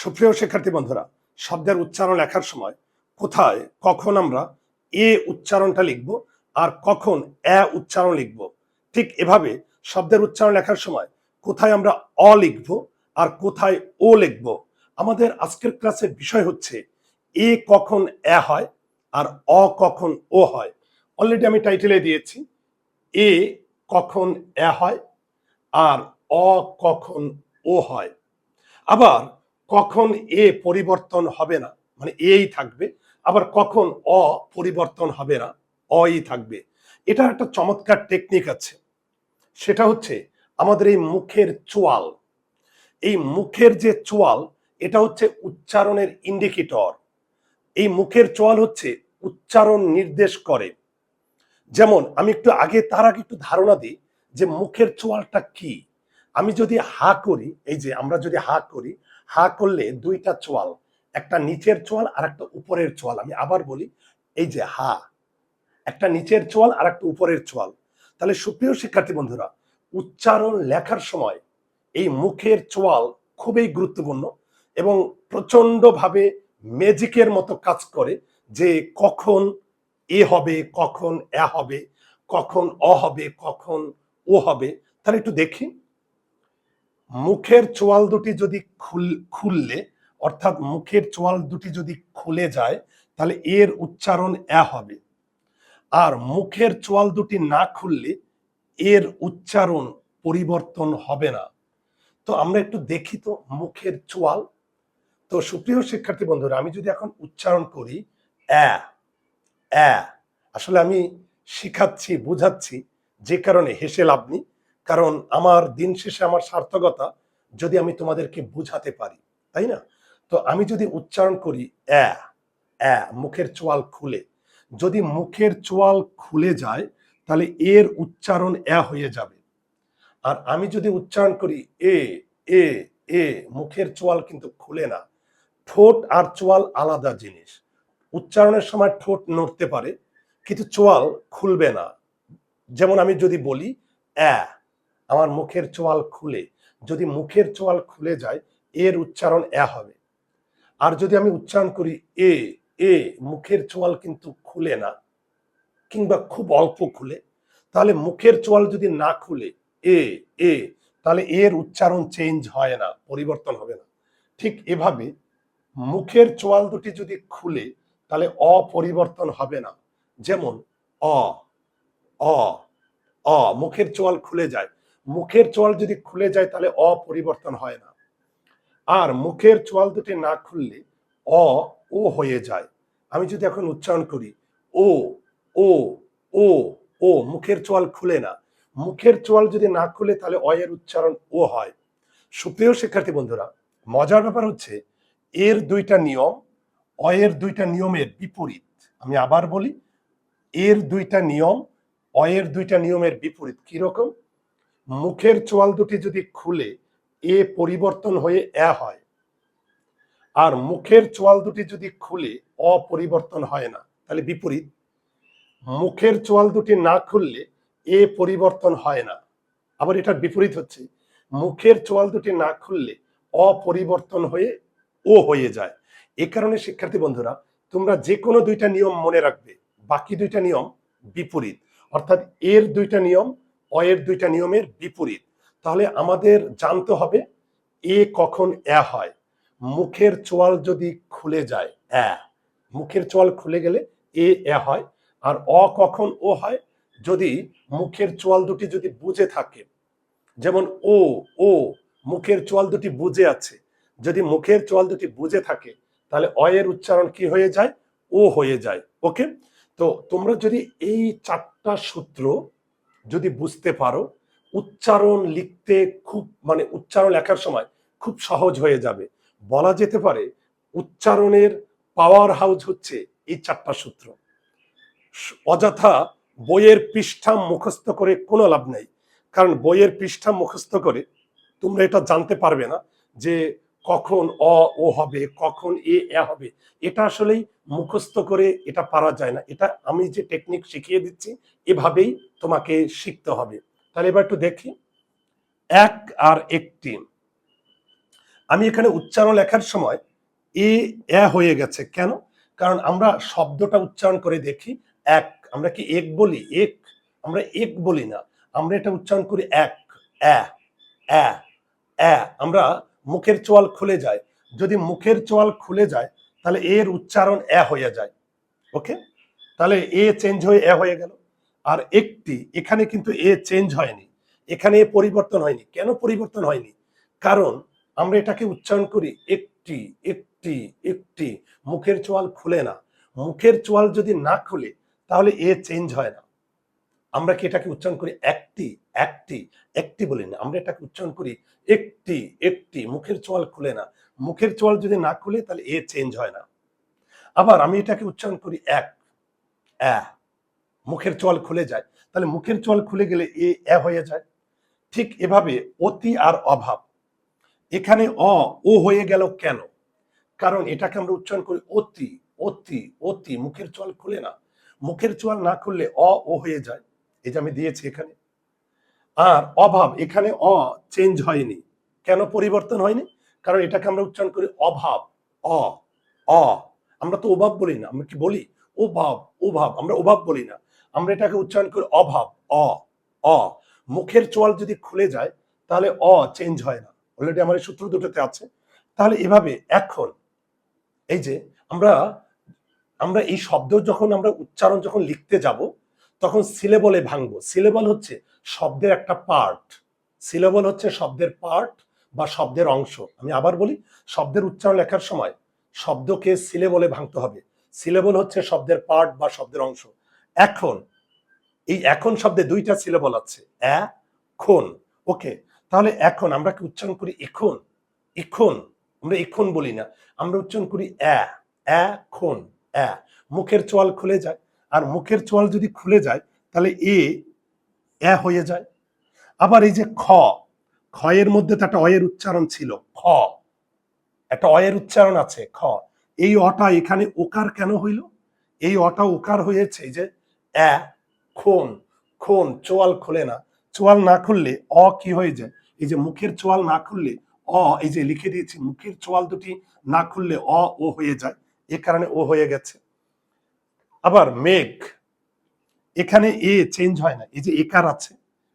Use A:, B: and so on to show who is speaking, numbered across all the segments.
A: সুপ্রিয় শিক্ষার্থী বন্ধুরা, শব্দের উচ্চারণ লেখার সময় কোথায়, কখন আমরা এ উচ্চারণটা লিখব আর কখন এ উচ্চারণ লিখব, ঠিক এভাবে শব্দের উচ্চারণ লেখার সময় কোথায় আমরা অ লিখব আর কোথায় ও লিখব, আমাদের আজকের ক্লাসের বিষয় হচ্ছে এ কখন এ হয় আর অ কখন ও হয়। অলরেডি আমি টাইটেলে দিয়েছি, এ কখন এ হয় আর অ কখন ও হয়। আবার কখন এ পরিবর্তন হবে না? মানে এই থাকবে, আবার কখন অ পরিবর্তন হবে না? অই থাকবে। এটা একটা চমৎকার টেকনিক আছে। সেটা হচ্ছে আমাদের এই মুখের চোয়াল। এই মুখের যে চোয়াল, এটা হচ্ছে উচ্চারণের ইন্ডিকেটর এই মুখের চোয়াল হচ্ছে উচ্চারণ নির্দেশ করে। যেমন, আমি একটু আগে তার আগে একটু ধারণা দিই যে মুখের চোয়ালটা কি? আমি যদি হা করি, এই যে আমরা যদি হা করি হা করলে দুইটা চোয়াল, একটা নিচের চোয়াল আর একটা উপরের চোয়াল। আমি আবার বলি, এই যে হা, একটা নিচের চোয়াল আর একটা উপরের চোয়াল। তাহলে সুপ্রিয় শিক্ষার্থী বন্ধুরা, উচ্চারণ লেখার সময় এই মুখের চোয়াল খুবই গুরুত্বপূর্ণ এবং প্রচন্ডভাবে ম্যাজিকের মতো কাজ করে যে কখন এ হবে, কখন এ হবে, কখন অ হবে, কখন ও হবে। তাহলে একটু দেখি। মুখের চোয়াল দুটি যদি খুললে, অর্থাৎ মুখের চোয়াল দুটি যদি খুলে যায়, তাহলে এর উচ্চারণ এ হবে। আর মুখের চোয়াল দুটি না খুললে এর উচ্চারণ পরিবর্তন হবে না। তো আমরা একটু দেখি তো মুখের চোয়াল। তো সুপ্রিয় শিক্ষার্থী বন্ধুরা, আমি যদি এখন উচ্চারণ করি, অ্যা অ্যা, আসলে আমি শিখাচ্ছি, বুঝাচ্ছি, যে কারণে হেসে লাভ নেই। কারণ আমার দিন শেষে আমার সার্থকতা যদি আমি তোমাদেরকে বুঝাতে পারি, তাই না? তো আমি যদি উচ্চারণ করি, অ্যা অ্যা, মুখের চোয়াল খুলে। যদি মুখের চোয়াল খুলে যায়, তাহলে এর উচ্চারণ এ হয়ে যাবে। আর আমি যদি উচ্চারণ করি, এ এ এ, মুখের চোয়াল কিন্তু খুলে না। ঠোঁট আর চোয়াল আলাদা জিনিস। উচ্চারণের সময় ঠোঁট নড়তে পারে, কিন্তু চোয়াল খুলবে না। যেমন আমি যদি বলি, অ্যা আমার মুখের চোয়াল খুলে, যদি মুখের চোয়াল খুলে যায়, এর উচ্চারণ এ হবে। আর যদি আমি উচ্চারণ করি এ এ, মুখের চোয়াল কিন্তু খুলে না, কিংবা খুব অল্প খুলে, তাহলে মুখের চোয়াল যদি না খুলে, এ এ, তাহলে এর উচ্চারণ চেঞ্জ হয় না, পরিবর্তন হবে না। ঠিক এভাবে মুখের চোয়াল দুটি যদি খুলে, তাহলে অপরিবর্তন হবে না। যেমন, অ অ অ, মুখের চোয়াল খুলে যায় মুখের চোয়াল যদি খুলে যায় তাহলে অপরিবর্তন হয় না। আর মুখের চোয়াল দুটি না খুললে অ, ও হয়ে যায়। আমি যদি এখন উচ্চারণ করি, ও ও ও ও, মুখের চোয়াল খুলে না। মুখের চোয়াল যদি না খুলে তাহলে অ এর উচ্চারণ ও হয়। সুপ্রিয় শিক্ষার্থী বন্ধুরা, মজার ব্যাপার হচ্ছে এর দুইটা নিয়ম, অ এর দুইটা নিয়মের বিপরীত। আমি আবার বলি, এর দুইটা নিয়ম, অ এর দুইটা নিয়মের বিপরীত। কীরকম? মুখের চোয়াল দুটি যদি খুলে, এ পরিবর্তন হয়ে এ হয়। আর মুখের চোয়াল দুটি যদি খুলে, অপরিবর্তন হয় না। তাহলে বিপরীত। মুখের চোয়াল দুটি না খুললে, এ পরিবর্তন হয় না। আবার এটার বিপরীত হচ্ছে। মুখের চোয়াল দুটি না খুললে, অপরিবর্তন হয়ে ও হয়ে যায়। এ কারণে, শিক্ষার্থী বন্ধুরা, তোমরা যে কোনো দুইটা নিয়ম মনে রাখবে। বাকি দুইটা নিয়ম বিপরীত। অর্থাৎ এর দুইটা নিয়ম অ এর দুইটা নিয়মের বিপরীত। তাহলে আমাদের জানতে হবে, এ কখন এ হয়? মুখের চোয়াল যদি খুলে যায়, এ, মুখের চোয়াল খুলে গেলে এ এ হয়, আর অ কখন ও হয়? যদি মুখের চোয়াল দুটি যদি বুঝে থাকে, যেমন ও ও, মুখের চোয়াল দুটি বুঝে আছে, যদি মুখের চোয়াল দুটি বুঝে থাকে, তাহলে অ এর উচ্চারণ কি হয়ে যায়? ও হয়ে যায়। ওকে? তো তোমরা যদি এই চারটা সূত্র যদি বুঝতে পারো, উচ্চারণ লিখতে খুব মানে উচ্চারণ লেখার সময় খুব সহজ হয়ে যাবে। বলা যেতে পারে উচ্চারণের পাওয়ার হাউস হচ্ছে এই চারটা সূত্র। অযথা বইয়ের পৃষ্ঠা মুখস্থ করে কোনো লাভ নেই। কারণ বইয়ের পৃষ্ঠা মুখস্থ করে তোমরা এটা জানতে পারবে না যে কখন অ, ও হবে, কখন এ এ হবে। এটা আসলেই মুখস্থ করে এটা পারা যায় না। এটা আমি যে টেকনিক শিখিয়ে দিচ্ছি, এভাবেই তোমাকে শিখতে হবে। তাহলে এবার একটু দেখি। এক আর একটি। আমি এখানে উচ্চারণ লেখার সময় এ এ হয়ে গেছে। কেন? কারণ আমরা শব্দটা উচ্চারণ করে দেখি, এক। আমরা কি এক বলি? এক। আমরা এক বলি না। আমরা এটা উচ্চারণ করি এক। এ এ এ। আমরা মুখের চোয়াল খুলে যায়। যদি মুখের চোয়াল খুলে যায়, তাহলে এর উচ্চারণ এ হয়ে যায়। ওকে? তাহলে এ চেঞ্জ হয়ে এ হয়ে গেল। আর একটি, এখানে কিন্তু এ চেঞ্জ হয়নি। এখানে এ পরিবর্তন হয়নি। কেন পরিবর্তন হয়নি? কারণ আমরা এটাকে উচ্চারণ করি একটি একটি একটি। মুখের চোয়াল খুলে না। মুখের চোয়াল যদি না খুলে, তাহলে এ চেঞ্জ হয় না। আমরা কি এটাকে উচ্চারণ করি একটি একটি একটি বলি না। আমরা এটাকে উচ্চারণ করি একটি একটি। মুখের চোয়াল খুলে না। মুখের চোয়াল যদি না খুলে, তাহলে এ চেঞ্জ হয় না। আবার আমি এটাকে উচ্চারণ করি এক অ্যা মুখের চল খুলে যায়। তাহলে মুখের চল খুলে গেলে এ এ হয়ে যায়। ঠিক এভাবে অতি আর অভাব। এখানে অ, ও হয়ে গেল কেন? কারণ এটাকে আমরা উচ্চারণ করি অতি অতি অতি। মুখের চল খুলে না। মুখের চোয়াল না খুললে অ, ও হয়ে যায়। এই যে আমি দিয়েছি এখানে। আর অভাব, এখানে অ চেঞ্জ হয়নি। কেন পরিবর্তন হয়নি? কারণ এটাকে আমরা উচ্চারণ করি অভাব। অ অ। আমরা তো অভাব বলি না। আমরা কি বলি? অভাব অভাব। আমরা অভাব বলি না। আমরা এটাকে উচ্চারণ করি অভাব, অ অ। মুখের চোয়াল যদি খুলে যায়, তাহলে অ চেঞ্জ হয় না। অলরেডি আমার সূত্র দুটোতে আছে। তাহলে এভাবে এখন এই যে আমরা আমরা এই শব্দ যখন আমরা উচ্চারণ যখন লিখতে যাব, তখন সিলেবলে ভাঙবো। সিলেবল হচ্ছে শব্দের একটা পার্ট সিলেবল হচ্ছে শব্দের পার্ট বা শব্দের অংশ। আমি আবার বলি, শব্দের উচ্চারণ লেখার সময় শব্দকে সিলেবলে ভাঙতে হবে। সিলেবল হচ্ছে শব্দের পার্ট বা শব্দের অংশ। এখন, এই এখন শব্দে দুইটা সিলেবল আছে এখন ওকে, তাহলে এখন আমরা কি উচ্চারণ করি এখন? এখন, আমরা এখন বলি না, আমরা উচ্চারণ করি এখন মুখের চোয়াল খুলে যায়, আর মুখের চোয়াল যদি খুলে যায়, তাহলে এ এ হয়ে যায়। আবার এই যে খ খয়ের মধ্যে তো একটা অয়ের উচ্চারণ ছিল, খ। একটা অয়ের উচ্চারণ আছে, খ। এই অটা এখানে ওকার কেন হইল? এই অটা ওকার হয়েছে যে এ, খুন খুন, চোয়াল খুলে না। চোয়াল না খুললে অ কি হয়ে যায়? এই যে মুখের চোয়াল না খুললে অ, এই যে লিখে দিয়েছি, মুখের চোয়াল দুটি না খুললে অ, ও হয়ে যায়। এ কারণে ও হয়ে গেছে। আবার মেঘ। এখানে এ চেঞ্জ হয় না। এই যে একার আছে,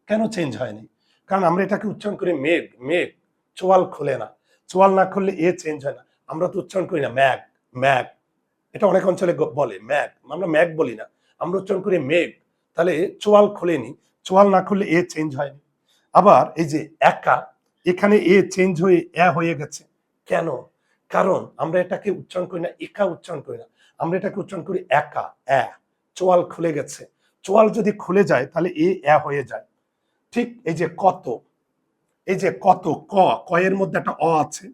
A: কেন চেঞ্জ হয়নি কারণ আমরা এটাকে উচ্চারণ করি মেঘ মেঘ, চোয়াল খুলে না। চোয়াল না খুললে এ চেঞ্জ হয় না। আমরা তো উচ্চারণ করি না ম্যাগ ম্যাগ এটা অনেক অঞ্চলে বলে ম্যাগ আমরা ম্যাগ বলি না। আমরা উচ্চারণ করি মেঘ, তাহলে চোয়াল খোলেনি। চোয়াল না খুললে এ চেঞ্জ হয়নি। আবার এই যে একা, এখানে এ চেঞ্জ হয়ে, এ হয়ে গেছে। কেন? কারণ আমরা এটাকে উচ্চারণ করি না, একা উচ্চারণ করি না। আমরা এটাকে উচ্চারণ করি একা, এ। চোয়াল খুলে গেছে। চোয়াল যদি খুলে যায়, তাহলে এ এ হয়ে যায়। ঠিক এই যে কত, এই যে কত, ক, কয়ের মধ্যে একটা অ আছে।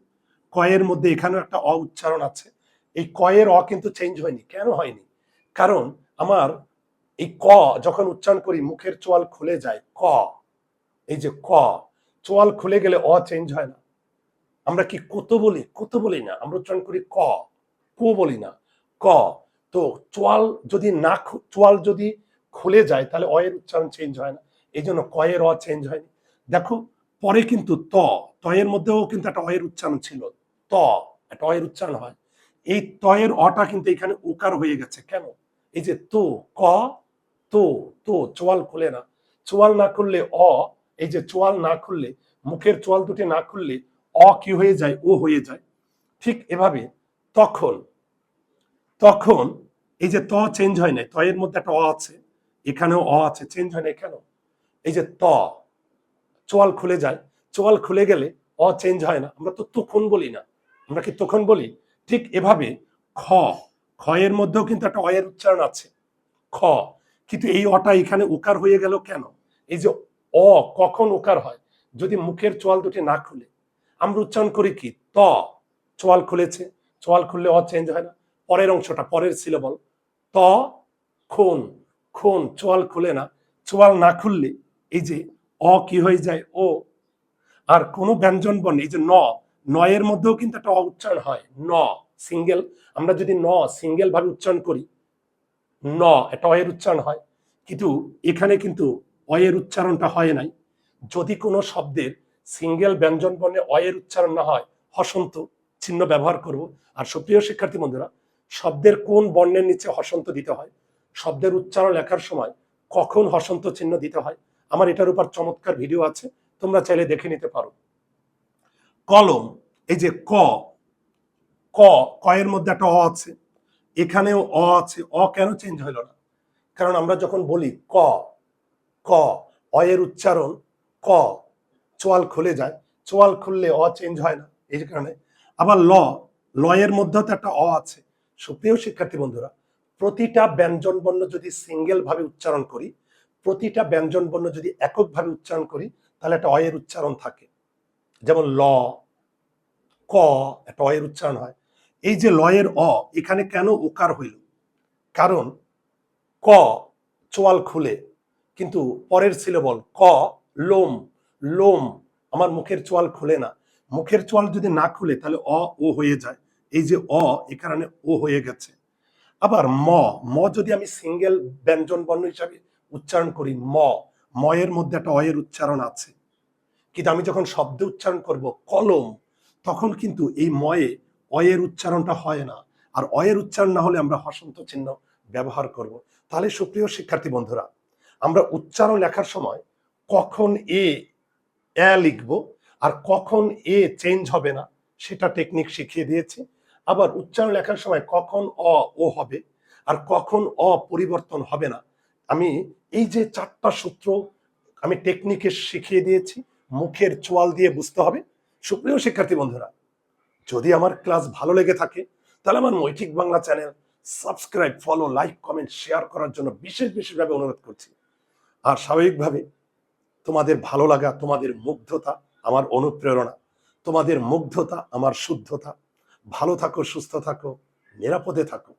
A: কয়ের মধ্যে এখানেও একটা অ উচ্চারণ আছে। এই কয়ের অ কিন্তু চেঞ্জ হয়নি। কেন হয়নি? কারণ আমার এই ক, যখন উচ্চারণ করি, মুখের চোয়াল খুলে যায়, ক। এই যে ক, চোয়াল খুলে গেলে অ চেঞ্জ হয় না। আমরা কি কত বলি? কত বলি না। আমরা উচ্চারণ করি ক। কো বলি না। ক। তো চোয়াল যদি না চোয়াল যদি খুলে যায়, তাহলে অ এর উচ্চারণ চেঞ্জ হয় না। এই জন্য কয়ের অ চেঞ্জ হয়নি। দেখো, পরে কিন্তু ত তয়ের মধ্যেও কিন্তু একটা অয়ের উচ্চারণ ছিল। ত, একটা অয়ের উচ্চারণ হয়। এই তয়ের অটা কিন্তু এখানে উকার হয়ে গেছে। কেন? এই যে তো, ক, তো তো, চোয়াল খুলে না। চোয়াল না খুললে অ, এই যে চোয়াল না খুললে, মুখের চোয়াল দুটি না খুললে অ কি হয়ে যায়? ও হয়ে যায়। ঠিক এভাবে তখন তখন এই যে ত চেঞ্জ হয় নাই, তয়ের মধ্যে একটা অ আছে, এখানেও অ আছে চেঞ্জ হয় নাই কেন? এই যে ত, চোয়াল খুলে যায়। চোয়াল খুলে গেলে অ চেঞ্জ হয় না। আমরা তো তখন বলি না। আমরা কি তখন বলি? ঠিক এভাবে খ খয়ের মধ্যেও কিন্তু একটা অয়ের উচ্চারণ আছে। খ। কিন্তু এই অটা এখানে উকার হয়ে গেল কেন? এই যে অ কখন উকার হয়? যদি মুখের চোয়াল দুটি না খুলে। আমরা উচ্চারণ করি কি? ত। চোয়াল খুলেছে। চোয়াল খুললে অ চেঞ্জ হয় না। পরের অংশটা, পরের সিলেবল ত, খুন। খুন, চোয়াল খুলে না। চোয়াল না খুললে এই যে অ কি হয়ে যায়? ও। আর কোনো ব্যঞ্জন বর্ণ এই যে ন, নয়ের মধ্যেও কিন্তু একটা অ উচ্চারণ হয়। ন। সিঙ্গেল, আমরা যদি ন সিঙ্গেল ভাবে উচ্চারণ করি, ন, এটা অয়ের উচ্চারণ হয়, কিন্তু এখানে কিন্তু অয়ের উচ্চারণটা হয় নাই। যদি কোনো শব্দের সিঙ্গেল ব্যঞ্জন বর্ণে অয়ের উচ্চারণ না হয়, হসন্ত চিহ্ন ব্যবহার করব। আর সুপ্রিয় শিক্ষার্থী বন্ধুরা, শব্দের কোন বর্ণের নিচে হসন্ত দিতে হয়? শব্দের উচ্চারণ লেখার সময় কখন হসন্ত চিহ্ন দিতে হয়? আমার এটার উপর চমৎকার ভিডিও আছে, তোমরা চাইলে দেখে নিতে পারো। কলম, এই যে ক ক কয়ের মধ্যে একটা অ আছে। এখানেও অ আছে। অ কেন চেঞ্জ হইল না? কারণ আমরা যখন বলি ক ক অয়ের উচ্চারণ, ক, চোয়াল খুলে যায়। চোয়াল খুললে অ চেঞ্জ হয় না, এই কারণে। আবার ল লয়ের মধ্যেও তো একটা অ আছে। সুপ্রিয় শিক্ষার্থী বন্ধুরা, প্রতিটা ব্যঞ্জন বর্ণ যদি সিঙ্গেল ভাবে উচ্চারণ করি, প্রতিটা ব্যঞ্জন বর্ণ যদি এককভাবে উচ্চারণ করি, তাহলে একটা অয়ের উচ্চারণ থাকে। যেমন ল, ক, একটা অয়ের উচ্চারণ হয়। এই যে লয়ের অ, এখানে কেন ওকার হইল? কারণ ক চোয়াল খুলে, কিন্তু পরের সিলেবল ক, লোম লোম, আমার মুখের চোয়াল খুলে না। মুখের চোয়াল যদি না খুলে, তাহলে অ, ও হয়ে যায়। এই যে অ, এ কারণে ও হয়ে গেছে। আবার ম ম যদি আমি সিঙ্গেল ব্যঞ্জন বর্ণ হিসাবে উচ্চারণ করি, ম, ময়ের মধ্যে একটা অয়ের উচ্চারণ আছে। কিন্তু আমি যখন শব্দ উচ্চারণ করব, কলম, তখন কিন্তু এই ময়ে অয়ের উচ্চারণটা হয় না। আর অয়ের উচ্চারণ না হলে আমরা হসন্ত চিহ্ন ব্যবহার করব। তাহলে সুপ্রিয় শিক্ষার্থী বন্ধুরা, আমরা উচ্চারণ লেখার সময় কখন এ এ লিখব আর কখন এ চেঞ্জ হবে না, সেটা টেকনিক শিখিয়ে দিয়েছি। আবার উচ্চারণ লেখার সময় কখন অ, ও হবে আর কখন অ পরিবর্তন হবে না। আমি এই যে চারটা সূত্র আমি টেকনিকে শিখিয়ে দিয়েছি, মুখের চোয়াল দিয়ে বুঝতে হবে। সুপ্রিয় শিক্ষার্থী বন্ধুরা যদি আমার ক্লাস ভালো লেগে থাকে, তাহলে আমার মৈঠিক Bangla channel subscribe, follow, like, comment, share করার জন্য বিশেষ বিশেষভাবে অনুরোধ করছি। আর স্বাভাবিকভাবে তোমাদের ভালো লাগা, তোমাদের মুগ্ধতা আমার অনুপ্রেরণা। তোমাদের মুগ্ধতা, আমার শুদ্ধতা। ভালো থাকো, সুস্থ থাকো, নিরাপদে থাকো।